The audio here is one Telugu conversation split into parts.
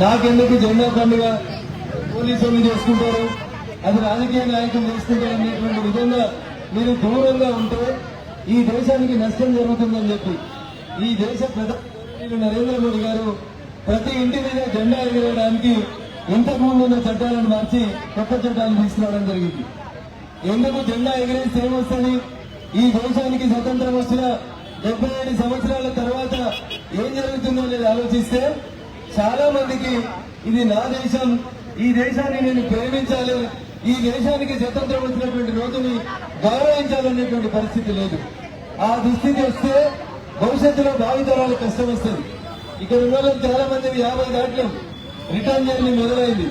నాకెందుకు జెండా పండుగ? పోలీసులు చేసుకుంటారు. అది రాజకీయ నాయకులు చేసుకుంటారు అనేటువంటి విధంగా మీరు దూరంగా ఉంటే ఈ దేశానికి నష్టం జరుగుతుందని చెప్పి ఈ దేశ ప్రధాని నరేంద్ర మోడీ గారు ప్రతి ఇంటి మీద జెండా ఎగిరేయడానికి ఇంతకు ముందు ఉన్న చట్టాలను మార్చి కొత్త చట్టాలను తీసుకురావడం జరిగింది. ఎందుకు జెండా ఎగిరేస్తే ఏమొస్తుంది? ఈ దేశానికి స్వతంత్రం వచ్చిన డెబ్బై ఏడు సంవత్సరాల తర్వాత ఏం జరుగుతుందో అనేది ఆలోచిస్తే చాలా మందికి ఇది నా దేశం ఈ దేశాన్ని నేను ప్రేమించాలి ఈ దేశానికి స్వతంత్రం వచ్చినటువంటి రోజుని గౌరవించాలనేటువంటి పరిస్థితి లేదు. ఆ దుస్థితి వస్తే భవిష్యత్తులో భావితరాలు కష్టం వస్తుంది. ఇక్కడ ఉన్న వాళ్ళకి చాలా మంది యాభై దాంట్లో రిటర్న్ జర్నీ మొదలైంది.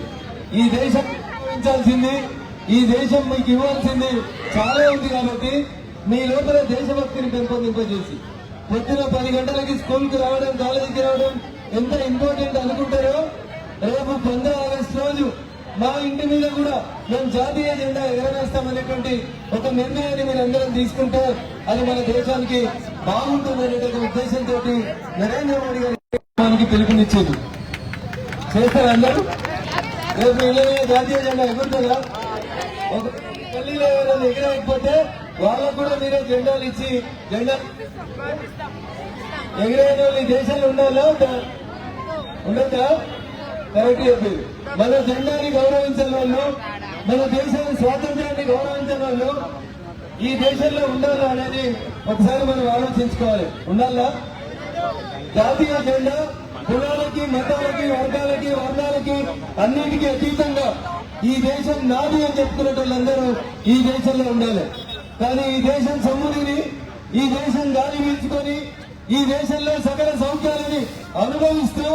ఈ దేశం గౌరవించాల్సింది ఈ దేశం మీకు ఇవ్వాల్సింది చాలా ఉంది కాబట్టి మీ లోపల దేశభక్తిని పెంపొందింపజేసి పొద్దున పది గంటలకి స్కూల్కి రావడం కాలేజీకి రావడం ఎంత ఇంపార్టెంట్ అనుకుంటారో రేపు పంద్ర ఆగస్టు రోజు మా ఇంటి మీద కూడా మేము జాతీయ జెండా ఎగరవేస్తామనేటువంటి ఒక నిర్ణయాన్ని మీరు అందరం తీసుకుంటే అది మన దేశానికి బాగుంటుందనేటువంటి ఉద్దేశంతో నరేంద్ర మోడీ గారి మనకి పిలుపునిచ్చేది చేస్తారు అందరూ? రేపు ఇళ్ళనే జాతీయ జెండా ఎగురుతుందా? ఒక గల్లీలో ఎవరైనా ఎగిరకపోతే వాళ్ళకు కూడా మీరే జెండాలు ఇచ్చి జెండా ఎగిరేయని వాళ్ళు ఈ దేశంలో ఉండాలా? ఉండద్దా? కరెక్ట్ చెప్పేది. మన జెండాని గౌరవించిన వాళ్ళు మన దేశాన్ని స్వాతంత్రాన్ని గౌరవించిన వాళ్ళు ఈ దేశంలో ఉండాలా అనేది ఒకసారి మనం ఆలోచించుకోవాలి. ఉండాలా? జాతీయ జెండా కులాలకి మతాలకి వర్గాలకి వర్ణాలకి అన్నిటికీ అతీతంగా ఈ దేశం నాది అని చెప్పుకునే ఈ దేశంలో ఉండాలి. కానీ ఈ దేశం సొమ్ముని ఈ దేశం గాలి పీల్చుకొని ఈ దేశంలో సకల సౌఖ్యాలని అనుభవిస్తూ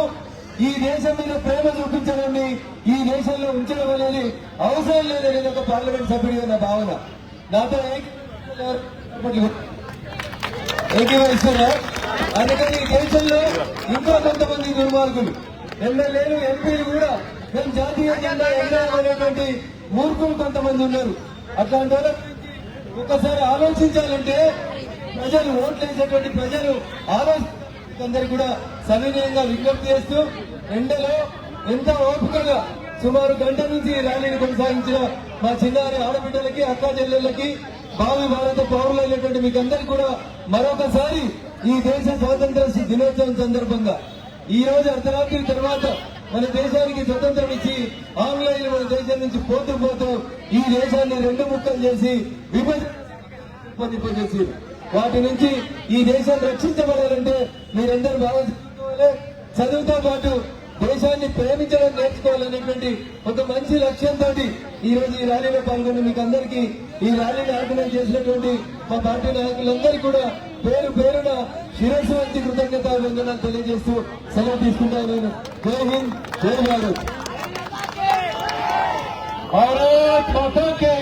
ఈ దేశం మీద ప్రేమ చూపించడాన్ని ఈ దేశంలో ఉంచడం అనేది అవసరం లేదనేది ఒక పార్లమెంట్ సభ్యుడిగా నా భావన. నాతో ఏకీభవిస్తున్నారు. అందుకని ఈ దేశంలో ఇంకా కొంతమంది దుర్మార్గులు. ఎమ్మెల్యేలు ఎంపీలు కూడా మేము జాతీయ జెండా ఎగరాలనేటువంటి మూర్ఖులు కొంతమంది ఉన్నారు. అట్లాంటి వాళ్ళ ఒకసారి ఆలోచించాలంటే ప్రజలు ఓట్లు వేసేటువంటి ప్రజలు ఆలోచించి కూడా సవినయంగా విజ్ఞప్తి చేస్తూ ఎండలో ఎంత ఓపికగా సుమారు గంట నుంచి ర్యాలీని కొనసాగించిన మా చిన్నారి ఆడబిడ్డలకి అక్కా చెల్లెళ్ళకి భావి భారత పౌరులైనటువంటి మీకు అందరికీ కూడా మరొకసారి ఈ దేశ స్వాతంత్ర దినోత్సవం సందర్భంగా. ఈ రోజు అర్ధరాత్రి తర్వాత మన దేశానికి స్వతంత్రం ఇచ్చి ఆంగ్లేయులు మన దేశం నుంచి పోతూ పోతూ ఈ దేశాన్ని రెండు ముక్కలు చేసి విభజన చేసి వాటి నుంచి ఈ దేశాన్ని రక్షించబడాలంటే మీరందరూ బాగా చదువుకోవాలి చదువుతో పాటు దేశాన్ని ప్రేమించడం నేర్చుకోవాలనేటువంటి ఒక మంచి లక్ష్యంతో ఈ రోజు ఈ ర్యాలీలో పాల్గొన్న మీకు అందరికీ ఈ ర్యాలీని ఆర్గనైజ్ చేసినటువంటి మా పార్టీ నాయకులందరికీ కూడా పేరు పేరున శిరస్సు వంచి కృతజ్ఞత వందనాలు తెలియజేస్తూ సెలవు తీసుకుంటాను నేను. జై హింద్ జై భారత్. భారత్ కే